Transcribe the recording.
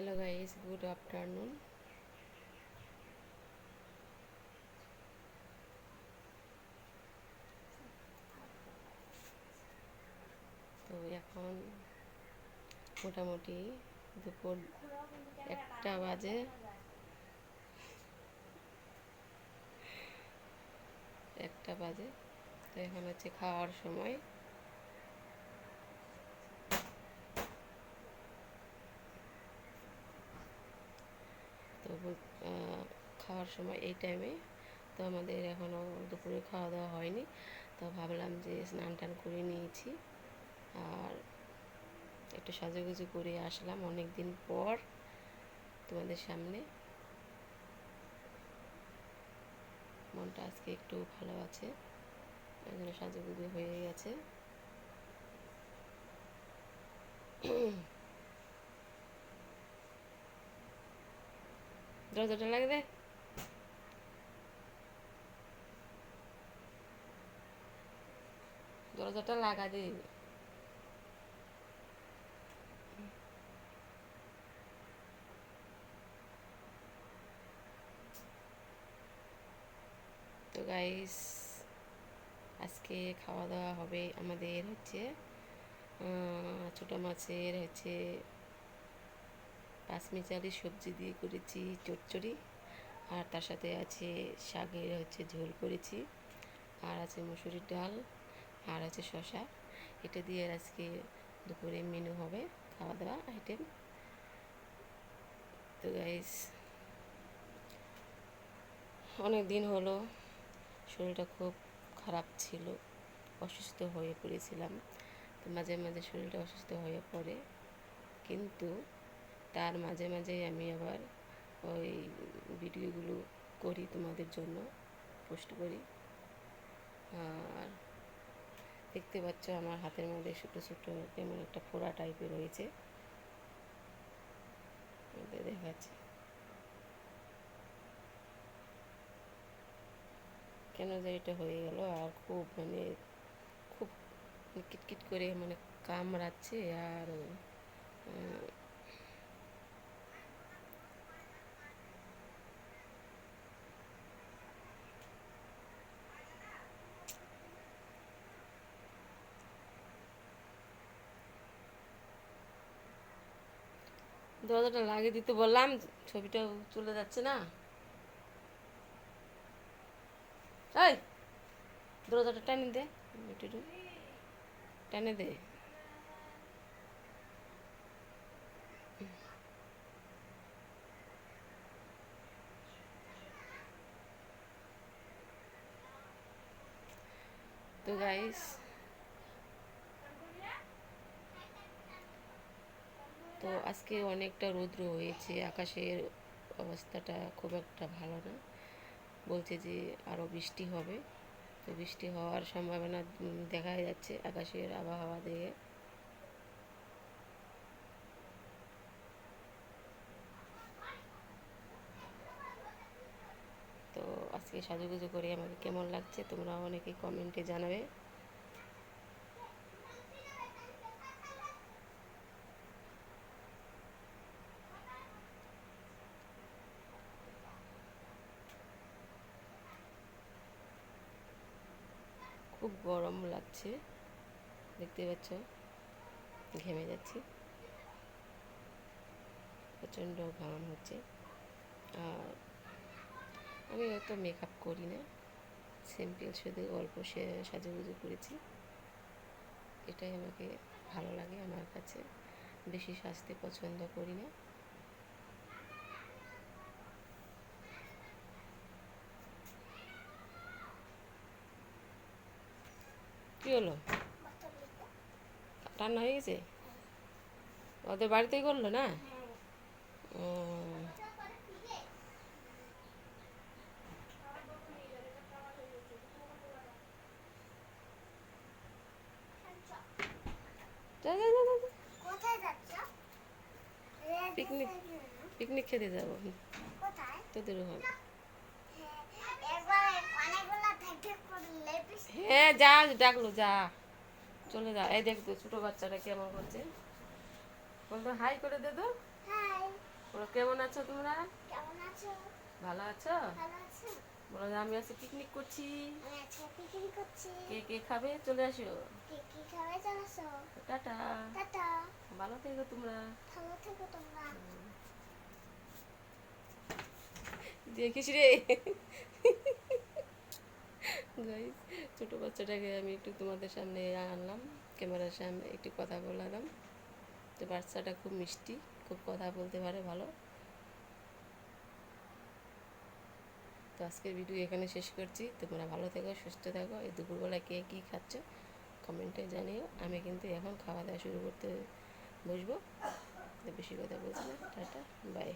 Hello guys, good afternoon. তো এখন মোটামুটি দুপুর একটা বাজে। একটা বাজে। তো এখন হচ্ছে খাওয়ার সময় তো বল- আহ, খাওয়ার সময় এই টাইমে তো আমাদের এখনও দুপুরে খাওয়া দাওয়া হয়নি। তো ভাবলাম যে স্নান টান করে নিয়েছি। আর একটু সাজুগুজু করে আসলাম অনেক দিন পর তোমাদের সামনে। মনটা আজকে একটু ভালো আছে। সাজুগুজু হয়ে গেছে। দরজাটা লাগে দে দরজাটা লাগা দে তো গাইস আজকে খাওয়া দাওয়া হবে আমাদের হচ্ছে ছোটো মাছের হচ্ছে পাঁচমিচালি সবজি দিয়ে করেছি চচ্চড়ি। আর তার সাথে আছে শাকের হচ্ছে ঝোল করেছি। আর আছে মুসুরির ডাল। আর আছে শশা এটা দিয়ে আজকে দুপুরে মেনু হবে খাওয়া দাওয়া আইটেম তো গাইস অনেক দিন হলো শরীরটা খুব খারাপ ছিল, অসুস্থ হয়ে পড়েছিলাম। তো মাঝে মাঝে শরীরটা অসুস্থ হয়ে পড়ে। কিন্তু তার মাঝে মাঝে আমি আবার ওই ভিডিওগুলো করি তোমাদের জন্য, পোস্ট করি। আর দেখতে পাচ্ছ আমার হাতের মধ্যে ছোটো ছোটো কেমন একটা ফোড়া টাইপের রয়েছে। দেখাচ্ছি। কেন যে এটা হয়ে গেল আর খুব মানে খুব কিটকিট করে মানে কামড়াচ্ছে আর দরজাটা লাগিয়ে দিতে বললাম ছবিটা চলে যাচ্ছে না এই, দরজাটা টানে দে, একটু। টানে দে তো গাইস তো আজকে অনেকটা রৌদ্র হয়েছে, আকাশের অবস্থাটা খুব একটা ভালো না। বলছে যে আরও বৃষ্টি হবে। তো বৃষ্টি হওয়ার সম্ভাবনা দেখা যাচ্ছে আকাশের আবহাওয়া দিয়ে তো আজকে সাজুগুজু করে আমাকে কেমন লাগছে তোমরা অনেকে কমেন্টে জানাবে। খুব গরম লাগছে। দেখতে পাচ্ছ? ঘেমে যাচ্ছি। প্রচণ্ড ঘাম হচ্ছে। আর আমি অত মেকআপ করি না। সিম্পল শুধু অল্প সে সাজুগুজু করেছি। এটাই আমাকে ভালো লাগে আমার কাছে। বেশি সাজতে পছন্দ করি না। হলো রান্না হয়ে গেছে? ওদের বাড়িতেই করল না? ও, পিকনিক পিকনিক খেতে যাব। তোদের ওখানে এবার অনেকগুলো থেকে করলে হ্যাঁ যা ডাকলো যা। চলে যা। এই দেখ তো ছোটো বাচ্চাটা কেমন করছে বলতো হাই করে দে তো। হাই। কেমন আছো তোমরা? কেমন আছো? ভালো আছো? ভালো আছো। বলো আমি আজকে পিকনিক করছি। কে কে খাবে? চলে আসো। টাটা। ভালো থেকো তোমরা। ভালো থেকো তোমরা। দেখিস রে। গাইস ছোটো বাচ্চাটাকে আমি একটু তোমাদের সামনে আনলাম। ক্যামেরার সামনে একটু কথা বলালাম। তো বাচ্চাটা খুব মিষ্টি, খুব কথা বলতে পারে ভালো। তো আজকের ভিডিও এখানে শেষ করছি। তোমরা ভালো থেকো, সুস্থ থাকো। এই দুপুরবেলা কে কী খাচ্ছ, কমেন্টে জানিও। আমি কিন্তু এখন খাওয়া দাওয়া শুরু করতে বসবো। বেশি কথা বলছি না। Tata bye